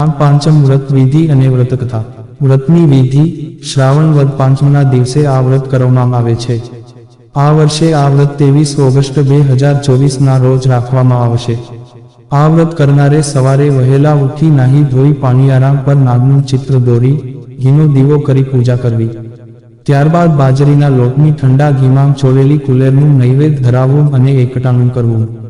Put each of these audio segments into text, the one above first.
પાંચમ વ્રત વિધિ અને વ્રતકથા. વ્રતની વિધિ શ્રાવણ વદ પાંચમના દિવસે આ વ્રત કરવામાં આવે છે. આ વર્ષે આ વ્રત ત્રેવીસ ઓગસ્ટ બે હજાર ચોવીસના રોજ રાખવામાં આવશે. આ વ્રત કરનારે સવારે વહેલા ઉઠી નાહી ધોઈ પાણીયારામ પર નાગનું ચિત્ર દોરી, ઘીનો દીવો કરી પૂજા કરવી. ત્યારબાદ બાજરીના લોટની ઠંડા ઘીમાં ચોળેલી કુલેરનું નૈવેદ્ય ધરાવવું અને એકટાણું કરવું.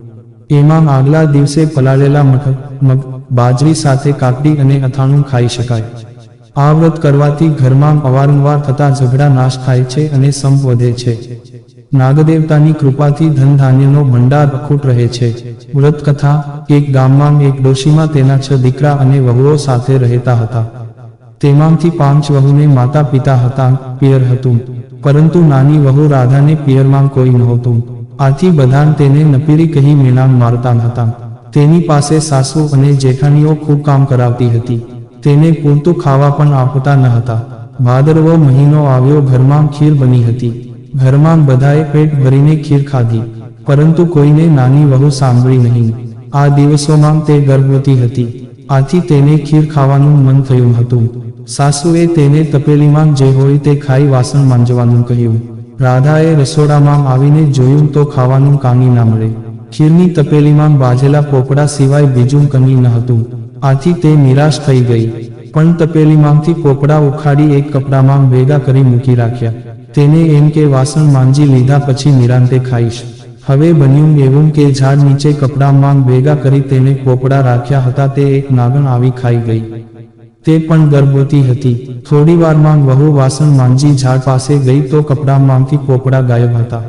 એમાં આગલા દિવસે પલાળેલા મઠ, મગ, બાજરી સાથે કાકડી અને અથાણું ખાઈ શકાય. આ વ્રત કરવાથી ઘરમાં અવારનવાર થતા ઝઘડા નાશ થાય છે અને સંપ વધે છે. નાગદેવતાની કૃપાથી ધન ધાન્યનો ભંડાર અખૂટ રહે છે. વ્રત કથા એક ગામમાં એક ડોશીમાં તેના છ દીકરા અને વહુઓ સાથે રહેતા હતા. તેમાંથી પાંચ વહુને માતા પિતા હતા, પિયર હતું. પરંતુ નાની વહુ રાધાને પિયરમાં કોઈ નહોતું. આથી બધાન તેને નપીરી કહી મેણામ મારતા હતા તેની પાસે સાસુ અને જેઠાણીઓ ખૂબ કામ કરાવતી હતી. તેને પૂરતું ખાવા પણ આપતા ન હતા ભાદરવો મહિનો આવ્યો ઘરમાં ખીર બની હતી. ઘરમાં બધાએ પેટ ભરીને ખીર ખાધી. પરંતુ કોઈને નાની વહુ સાંભળી નહીં. આ દિવસોમાં તે ગર્ભવતી હતી. આથી તેને ખીર ખાવાનું મન થયું હતું. સાસુએ તેને તપેલીમાં જે હોય તે ખાઈ વાસણ માંજવાનું કહ્યું. રાધાએ રસોડામાં આવીને જોયું તો ખાવાનું કાંગી ના મળે. ખીરની તપેલીમાં બાજેલા પોપડા સિવાય બીજું કંઈ ન હતું. આથી તે નિરાશ થઈ ગઈ. પણ તપેલીમાંથી પોપડા ઉખાડી એક કપડામાં ભેગા કરી મૂકી રાખ્યા. તેને એમ કે, વાસણ માંજી લીધા પછી નિરાંતે ખાઈશ. હવે બન્યું એવું કે ઝાડ નીચે કપડામાં ભેગા કરી તેને પોપડા રાખ્યા હતા, તે એક નાગણ આવી ખાઈ ગઈ. તે પણ ગર્ભવતી હતી. થોડી વારમાં વહુ વાસણ માંજી ઝાડ પાસે ગઈ તો કપડામાંથી પોપડા ગાયબ હતા.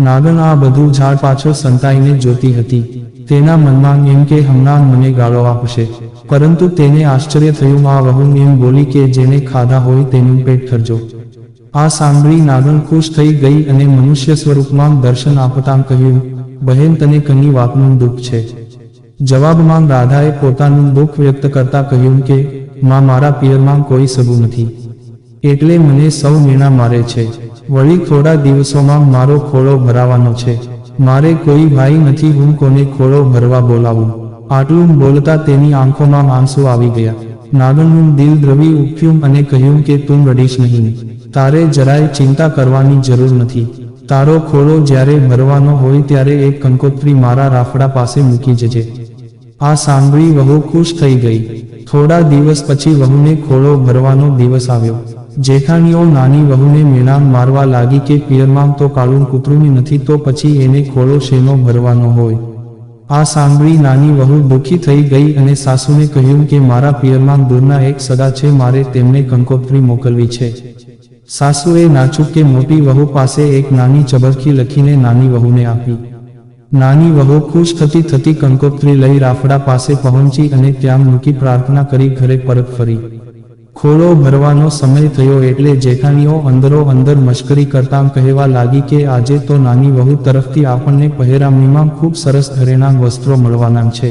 નાગણ આ બધું ઝાડ પાછળ સંતાઈને જોતી હતી. તેના મનમાં એમ કે, હમણાં મને ગાળો આપશે. પરંતુ તેને આશ્ચર્ય થયું, આ વહુ એમ બોલી કે, જેને ખાધા હોય તેનું પેટ ખરજો. આ સાંભળી નાગણ ખુશ થઈ ગઈ અને મનુષ્ય સ્વરૂપમાં દર્શન આપતાં કહ્યું, બહેન, તને કની વાતનું દુઃખ છે. જવાબમાં રાધાએ પોતાનું દુઃખ વ્યક્ત કરતા કહ્યું કે, માં મારા પિયરમાં કોઈ સગું નથી. એટલે મને સૌ મીણા મારે છે. વળી થોડા દિવસોમાં મારો ખોળો ભરાવાનો છે. મારે કોઈ ભાઈ નથી, હું કોને ખોળો ભરવા બોલાવું? આટલું બોલતા તેની આંખોમાં આંસુ આવી ગયા. નાગણનું દિલ દ્રવી ઉઠ્યું અને કહ્યું કે, તું રડીશ નહીં. તારે જરાય ચિંતા કરવાની જરૂર નથી. તારો ખોળો જ્યારે ભરવાનો હોય ત્યારે એક કંકોત્રી મારા રાફડા પાસે મૂકી જજે. આ સાંભળી વહુ ખુશ થઈ ગઈ. થોડા દિવસ પછી વહુને ખોળો ભરવાનો દિવસ આવ્યો. જેઠાણીઓ નાની વહુને મેણામ મારવા લાગી કે પિયરમાં તો કાળું કૂતરું નથી તો પછી એને ખોળો શેનો ભરવાનો હોય? આ સાંભળી નાની વહુ દુઃખી થઈ ગઈ અને સાસુને કહ્યું કે મારા પિયરમાં દૂરના એક સગા છે, મારે તેમને કંકોત્રી મોકલવી છે. સાસુએ નાચુક કે મોટી વહુ પાસે એક નાની ચબરખી લખીને નાની વહુને આપી. નાની વહુ ખુશ થતી થતી કંકોત્રી લઈ રાફડા પાસે પહોંચી અને ત્યાં મૂકી પ્રાર્થના કરી ઘરે પરત ફરી. ખોળો ભરવાનો સમય થયો એટલે જેઠાણીઓ અંદરો અંદર મશ્કરી કરતા કહેવા લાગી કે આજે તો નાની વહુ તરફથી આપણને પહેરામણીમાં ખૂબ સરસ ઘરેણા વસ્ત્રો મળવાના છે.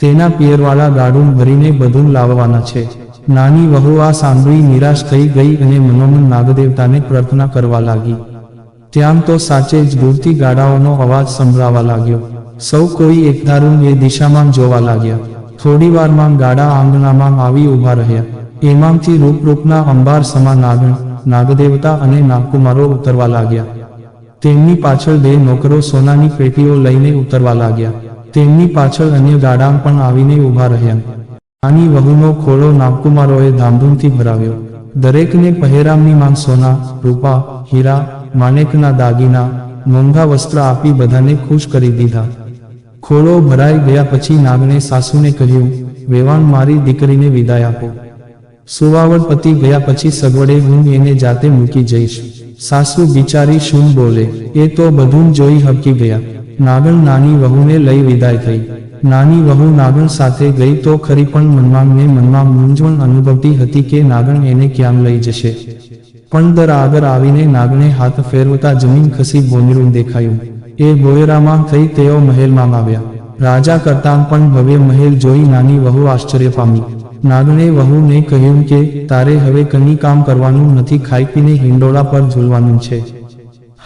તેના પિયરવાળા ગાડું ભરીને બધું લાવવાના છે. નાની વહુ આ સાંભળી નિરાશ થઈ ગઈ અને મનોમન નાગદેવતાને પ્રાર્થના કરવા લાગી. ત્યાં તો સાચે જ દૂરથી ગાડાઓનો અવાજ સંભળાવા લાગ્યો. સૌ કોઈ એકધારું એ દિશામાં જોવા લાગ્યા. થોડીવારમાં ગાડા આંગણામાં આવી ઊભા રહ્યા. એમાંથી રૂપરૂપના અંબાર સમા નાગણ નાગદેવતા અને નાગકુમારો ઉતરવા લાગ્યા. તેમની પાછળ બે નોકરો સોનાની પેટીઓ લઈને ઉતરવા લાગ્યા. તેમની પાછળ અન્ય ગાડાં પણ આવીને ઊભા રહ્યા. નાની વહુનો ખોળો નાગકુમારોએ ધામધૂમથી ભરાવ્યો. દરેકને પહેરામની માન સોના, રૂપા, હીરા માણેકના દાગીના, મોંઘા વસ્ત્ર આપી બધાને ખુશ કરી દીધા. ખોળો ભરાઈ ગયા પછી નાગને સાસુને કહ્યું, વેવાણ મારી દીકરીને વિદાય આપો. સુવાવડ પતી ગયા પછી સગવડે હું એને જાતે મૂકી જઈશ. સાસુ બિચારી શું બોલે? એ તો બધું જોઈ હકી ગયા. નાગણ નાની વહુને લઈ વિદાય થઈ. નાની વહુ નાગણ સાથે ગઈ તો ખરી પણ મનમાં ને મનમાં મૂંઝવણ અનુભવતી હતી કે નાગણ એને ક્યાં લઈ જશે? પણ આગળ આવીને નાગને હાથ ફેરવતા જમીન ખસી બોનરું દેખાયું. એ બોયરામાં થઈ તેઓ મહેલમાં આવ્યા રાજા કરતાં પણ ભવ્ય મહેલ જોઈ નાની વહુ આશ્ચર્ય પામી. નાગણે વહુને કહ્યું કે, તારે હવે કંઈ કામ કરવાનું નથી, ખાઈ પીને હિંડોળા પર ઝૂલવાનું છે.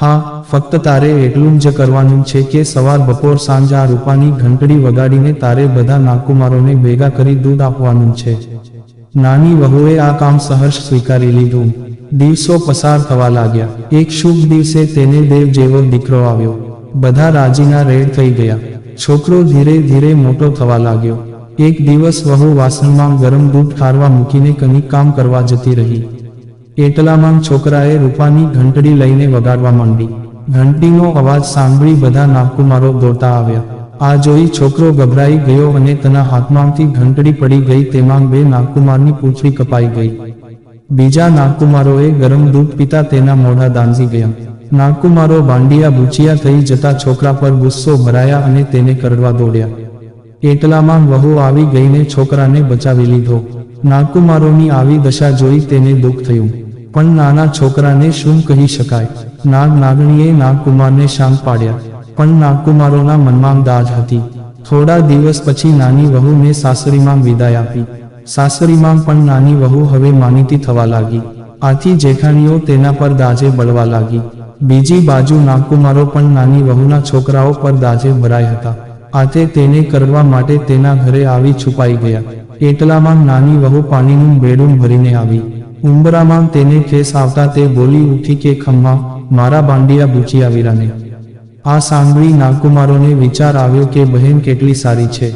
હા, ફક્ત તારે એટલું જ કરવાનું છે કે સવાર બપોર સાંજ આ રૂપાની ઘંટડી વગાડીને તારે બધા નાકુમારોને ભેગા કરી દૂધ આપવાનું છે. નાની વહુએ આ કામ સહર્ષ સ્વીકારી લીધું. દિવસો પસાર થવા લાગ્યા. એક શુભ દિવસે તેને દેવ જેવો દીકરો આવ્યો. બધા રાજીના રેડ થઈ ગયા. છોકરો ધીરે ધીરે મોટો થવા લાગ્યો. એક દિવસ વહુ વાસણમાં ગરમ દૂધ ઠારવા મૂકીને કંઈક કામ કરવા જતી રહી. એટલામાં છોકરાએ રૂપાની ઘંટડી લઈને વગાડવા માંડી. ઘંટીનો અવાજ સાંભળી બધા નાકુમારો દોડતા આવ્યા. આ જોઈ છોકરો ગભરાઈ ગયો અને તેના હાથમાંથી ઘંટડી પડી ગઈ તેમાં બે નાગકુમારની પૂંછડી કપાઈ ગઈ. બીજા નાગકુમારોએ ગરમ દૂધ પીતા તેના મોઢા દાંજી ગયા. નાગકુમારો બાંડિયા ભૂચિયા થઈ જતા છોકરા પર ગુસ્સો ભરાયા અને તેને કરડવા દોડ્યા. એટલામાં વહુ આવી ગઈને છોકરાને બચાવી લીધો. નાગકુમારોની આવી દશા જોઈ તેને દુઃખ થયું. પણ નાના છોકરાને શું કહી શકાય? નાગ નાગણીએ નાગકુમારને શાંત પાડ્યા. પણ નાગકુમારોના મનમાં દાજ હતી. થોડા દિવસ પછી નાની વહુને સાસરીમાં વિદાય આપી. સાસરીમાં પણ નાની વહુ હવે માનીતી થવા લાગી. આથી જેઠાણીઓ તેના પર દાજે બળવા લાગી. બીજી બાજુ નાગકુમારો પણ નાની વહુના છોકરાઓ પર દાજે ભરાય હતા. આતે તેને કરવા માટે તેના ઘરે આવી છુપાઈ ગયા. એટલામાં નાની વહુ પાણીનું બેડું ભરીને આવી. ઉંબરામાં તેને ખેસ આવતા તે બોલી ઉઠી કે, ખમ્મા, મારા બાંડિયા બુચિયા વીરાને આ સાંભળી નાગકુમારોને વિચાર આવ્યો કે બહેન કેટલી સારી છે.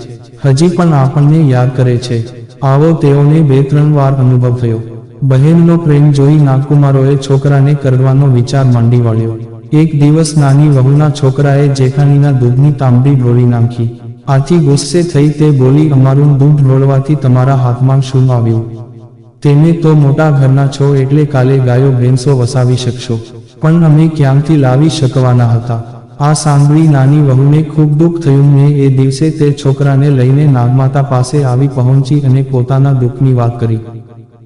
હજી પણ આપણને યાદ કરે છે. આવો તેઓને બે ત્રણ વાર અનુભવ થયો. બહેનનો પ્રેમ જોઈ નાગકુમારોએ છોકરાને કરવાનો વિચાર માંડી વાળ્યો. એક દિવસ નાની વહુના છોકરાએ જેઠાણીના દૂધની તાંબડી ઢોળી નાખી. આથી ગુસ્સે થઈ તે બોલી, અમારું દૂધ ઢોળવાથી તમારા હાથમાં શું આવ્યું? તેને તો મોટા ઘરના છો એટલે કાલે ગાયો, ભેંસો વસાવી શકશો. પણ અમે ક્યાંથી લાવી શકવાના હતા? આ સાંભળી નાની વહુને ખૂબ દુઃખ થયું. ને એ દિવસે તે છોકરાને લઈને નાગમાતા પાસે આવી પહોંચી અને પોતાના દુઃખની વાત કરી.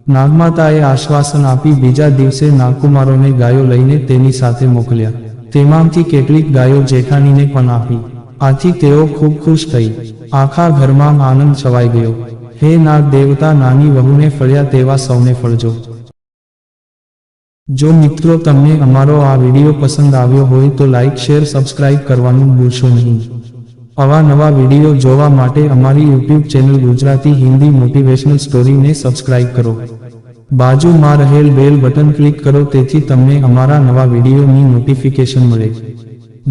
નાગમાતાએ આશ્વાસન આપી બીજા દિવસે નાગકુમારોને ગાયો લઈને તેની સાથે મોકલ્યા. તેમાંથી કેટલીક ગાયો જેઠાણીને પણ આપી. આથી તેઓ ખૂબ ખુશ થઈ. આખા ઘરમાં આનંદ છવાઈ ગયો. હે નાગ દેવતા નાની વહુને ફળ્યા તેવા સૌને ફળજો. જો મિત્રો તમને અમારો આ વીડિયો પસંદ આવ્યો હોય તો લાઇક શેર, સબસ્ક્રાઇબ કરવાનું ભૂલશો નહીં. આવા નવા વીડિયો જોવા માટે અમારી YouTube channel Gujarati Hindi motivational સ્ટોરીને subscribe કરો. બાજુમાં રહેલ બેલ બટન ક્લિક કરો, તેથી તમને અમારા નવા વિડીયોની નોટિફિકેશન મળે.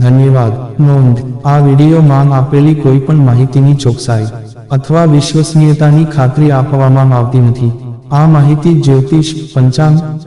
ધન્યવાદ. નોંધ, આ વિડીયોમાં આપેલી કોઈ પણ માહિતીની ચોકસાઈ અથવા વિશ્વસનીયતાની ખાતરી આપવામાં આવતી નથી. આ માહિતી જ્યોતિષ પંચાંગ